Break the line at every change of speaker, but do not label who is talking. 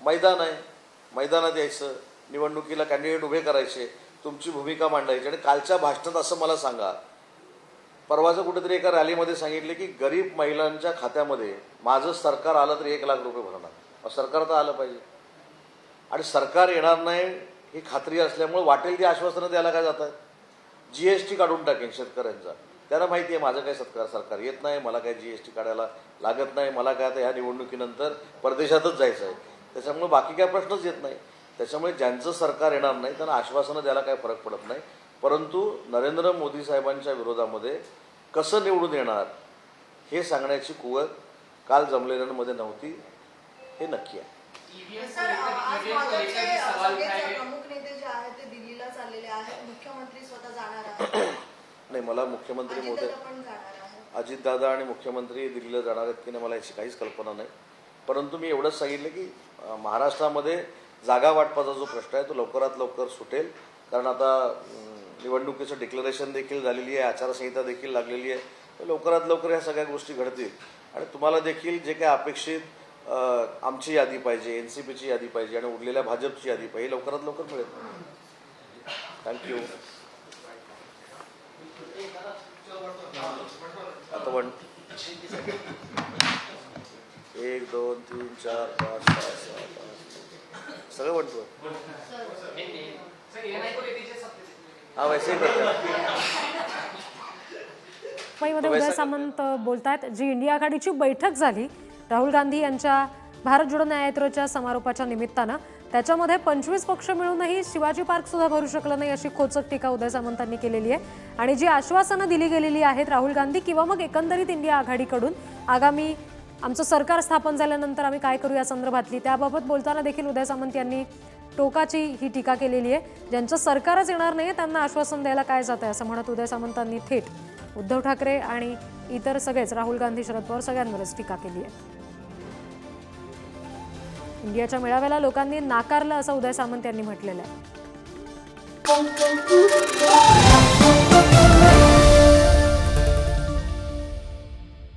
मैदान आहे. मैदानात यायचं. निवडणुकीला कॅन्डिडेट उभे करायचे. तुमची भूमिका मांडायची. आणि कालच्या भाषणात असं मला सांगा. परवाचं कुठेतरी एका रॅलीमध्ये सांगितले की गरीब महिलांच्या खात्यामध्ये माझं सरकार आलं तरी एक लाख रुपये भरणार. सरकार तर आलं पाहिजे. आणि सरकार येणार नाही ही खात्री असल्यामुळे वाटेल ती आश्वासनं द्यायला काय जातात जी एस टी काढून टाकेन शेतकऱ्यांचा. त्यांना माहिती आहे माझं काय सत्कार सरकार येत नाही मला काय जी एस टी काढायला लागत नाही मला काय आता ह्या निवडणुकीनंतर परदेशातच जायचं आहे. त्याच्यामुळे बाकी काय प्रश्नच येत नाही. त्याच्यामुळे ज्यांचं सरकार येणार नाही त्यांना आश्वासनं द्यायला काय फरक पडत नाही. परंतु नरेंद्र मोदी साहेबांच्या विरोधामध्ये कसं निवडून येणार हे सांगण्याची कुवत काल जमलेल्यांमध्ये नव्हती हे नक्की आहे. नाही मला मुख्यमंत्री मोदी
अजितदादा
आणि मुख्यमंत्री दिल्लीला जाणार आहेत की नाही मला याची काहीच कल्पना नाही. परंतु मी एवढंच सांगितलं की महाराष्ट्रामध्ये जागा वाटपाचा जो प्रश्न आहे तो लवकरात लवकर सुटेल. कारण आता निवडणुकीचं डिक्लरेशन देखील झालेली आहे आचारसंहिता देखील लागलेली आहे. तर लवकरात लवकर ह्या सगळ्या गोष्टी घडतील. आणि तुम्हाला देखील जे काही अपेक्षित आमची यादी पाहिजे एन सी पीची यादी पाहिजे आणि उरलेल्या भाजपची यादी पाहिजे लवकरात लवकर मिळेल. थँक्यू आता वन एक दोन तीन चार पाच सहा सात आठ सगळं म्हणतो हा वैसे.
मुंबईमध्ये उदय सामंत बोलतायत जी इंडिया आघाडीची बैठक झाली राहुल गांधी यांच्या भारत जोडो न्याययात्रेच्या समारोपाच्या निमित्तानं. त्याच्यामध्ये पंचवीस पक्ष मिळूनही शिवाजी पार्क सुद्धा भरू शकलं नाही अशी खोचक टीका उदय सामंतांनी केलेली आहे. आणि जी आश्वासनं दिली गेलेली आहेत राहुल गांधी किंवा मग एकंदरीत इंडिया आघाडीकडून आगामी आमचं सरकार स्थापन झाल्यानंतर आम्ही काय करू या संदर्भातली? त्याबाबत बोलताना देखील उदय सामंत यांनी टोकाची ही टीका केलेली आहे. ज्यांचं सरकारच येणार नाही त्यांना आश्वासन द्यायला काय जात आहे असं म्हणत उदय सामंतांनी थेट उद्धव ठाकरे आणि इतर सगळेच राहुल गांधी शरद पवार सगळ्यांवरच टीका केली आहे. इंडियाच्या मेळाव्याला लोकांनी नाकारलं असं उदय सामंत यांनी म्हटलेलं आहे.